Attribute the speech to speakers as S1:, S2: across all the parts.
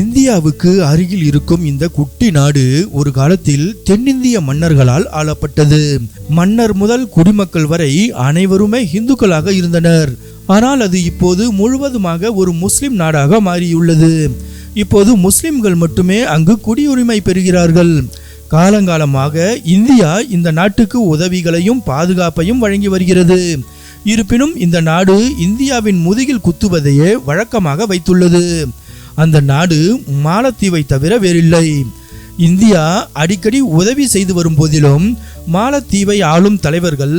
S1: இந்தியாவுக்கு அருகில் இருக்கும் இந்த குட்டி நாடு ஒரு காலத்தில் தென்னிந்திய மன்னர்களால் ஆளப்பட்டது. மன்னர் முதல் குடிமக்கள் வரை அனைவருமே இந்துக்களாக இருந்தனர். ஆனால் அது இப்போது முழுவதுமாக ஒரு முஸ்லிம் நாடாக மாறியுள்ளது. இப்போது முஸ்லிம்கள் மட்டுமே அங்கு குடியுரிமை பெறுகிறார்கள். காலங்காலமாக இந்தியா இந்த நாட்டுக்கு உதவிகளையும் பாதுகாப்பையும் வழங்கி வருகிறது. இருப்பினும் இந்த நாடு இந்தியாவின் முதுகில் குத்துவதையே வழக்கமாக வைத்துள்ளது. அந்த நாடு மாலத்தீவை தவிர வேறில்லை. இந்தியா அடிக்கடி உதவி செய்து வரும் போதிலும் மாலத்தீவை ஆளும் தலைவர்கள்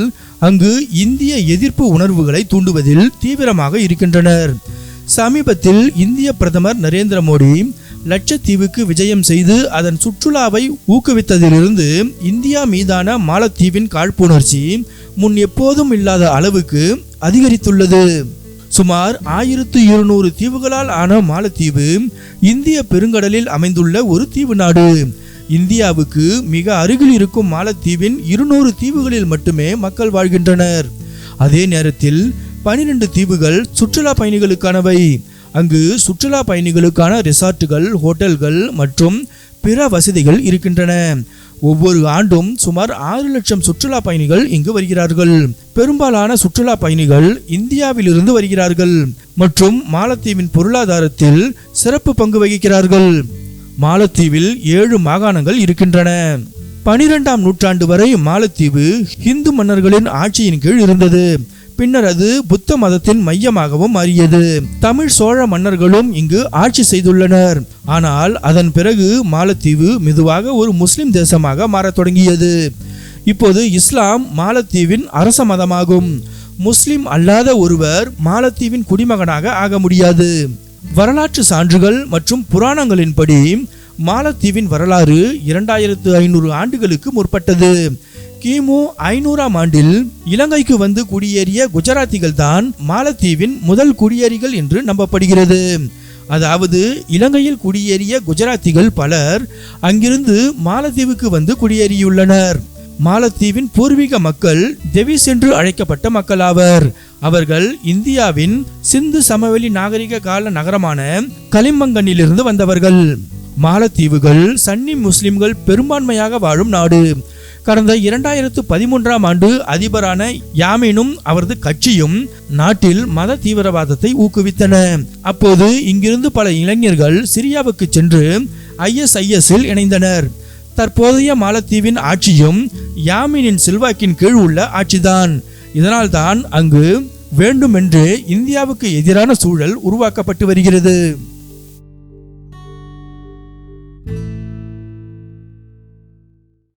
S1: அங்கு இந்திய எதிர்ப்பு உணர்வுகளை தூண்டுவதில் தீவிரமாக இருக்கின்றனர். சமீபத்தில் இந்திய பிரதமர் நரேந்திர மோடி லட்சத்தீவுக்கு விஜயம் செய்து அதன் சுற்றுலாவை ஊக்குவித்ததிலிருந்து இந்தியா மீதான மாலத்தீவின் காழ்ப்புணர்ச்சி முன் எப்போதும் இல்லாத அளவுக்கு அதிகரித்துள்ளது. சுமார் ஆயிரத்து இருநூறு தீவுகளால் ஆன மாலத்தீவு இந்திய பெருங்கடலில் அமைந்துள்ள ஒரு தீவு நாடு. இந்தியாவுக்கு மிக அருகில் இருக்கும் மாலத்தீவின் இருநூறு தீவுகளில் மட்டுமே மக்கள் வாழ்கின்றனர். அதே நேரத்தில் பனிரெண்டு தீவுகள் சுற்றுலா பயணிகளுக்கானவை. அங்கு சுற்றுலா பயணிகளுக்கான ரிசார்ட்டுகள் ஹோட்டல்கள் மற்றும் பிற வசதிகள் இருக்கின்றன. ஒவ்வொரு ஆண்டும் சுமார் ஆறு லட்சம் சுற்றுலா பயணிகள் இங்கு வருகிறார்கள். பெரும்பாலான சுற்றுலா பயணிகள் இந்தியாவிலிருந்து வருகிறார்கள். மற்றும் மாலத்தீவின் பொருளாதாரத்தில் சிறப்பு பங்கு வகிக்கிறார்கள். மாலத்தீவில் ஏழு மாகாணங்கள் இருக்கின்றன. பனிரெண்டாம் நூற்றாண்டு வரை மாலத்தீவு இந்து மன்னர்களின் ஆட்சியின் கீழ் இருந்தது. பின்னர் அது புத்த மதத்தின் மையமாகவும் மாறியது. தமிழ் சோழ மன்னர்களும் இங்கு ஆட்சி செய்துள்ளனர். ஆனால் அதன் பிறகு மாலத்தீவு மெதுவாக ஒரு முஸ்லிம் தேசமாக மாறத் தொடங்கியது. இப்போது இஸ்லாம் மாலத்தீவின் அரச மதமாகும். முஸ்லிம் அல்லாத ஒருவர் மாலத்தீவின் குடிமகனாக ஆக முடியாது. வரலாற்று சான்றுகள் மற்றும் புராணங்களின்படி மாலத்தீவின் வரலாறு இரண்டாயிரத்து ஐநூறு ஆண்டுகளுக்கு முற்பட்டது. கிமு ஐநூறாம் ஆண்டில் இலங்கைக்கு வந்து குடியேறிய குஜராத்திகள் தான் மாலத்தீவின் முதல் குடியேறிகள் என்று நம்பப்படுகிறது. அதாவது இலங்கையில் குடியேறிய குஜராத்திகள் பலர் அங்கிருந்து மாலத்தீவுக்கு வந்து குடியேறியுள்ளனர். மாலத்தீவின் பூர்வீக மக்கள் தெவிஸ் என்று அழைக்கப்பட்ட மக்களாவர். அவர்கள் இந்தியாவின் சிந்து சமவெளி நாகரிக கால நகரமான கலிம்பங்கனிலிருந்து வந்தவர்கள். மாலத்தீவுகள் சன்னி முஸ்லிம்கள் பெரும்பான்மையாக வாழும் நாடு. கடந்த இரண்டாயிரத்து பதிமூன்றாம் ஆண்டு அதிபரான யாமீனும் அவரது கட்சியும் நாட்டில் மத தீவிரவாதத்தை ஊக்குவித்தன. அப்போது இங்கிருந்து பல இளைஞர்கள் சிரியாவுக்கு சென்று ஐஎஸ்ஐஎஸ்ஸில் இணைந்தனர். தற்போதைய மாலத்தீவின் ஆட்சியும் யாமீனின் செல்வாக்கின் கீழ் உள்ள ஆட்சிதான். இதனால்தான் அங்கு வேண்டுமென்று இந்தியாவுக்கு எதிரான சூழல் உருவாக்கப்பட்டு வருகிறது.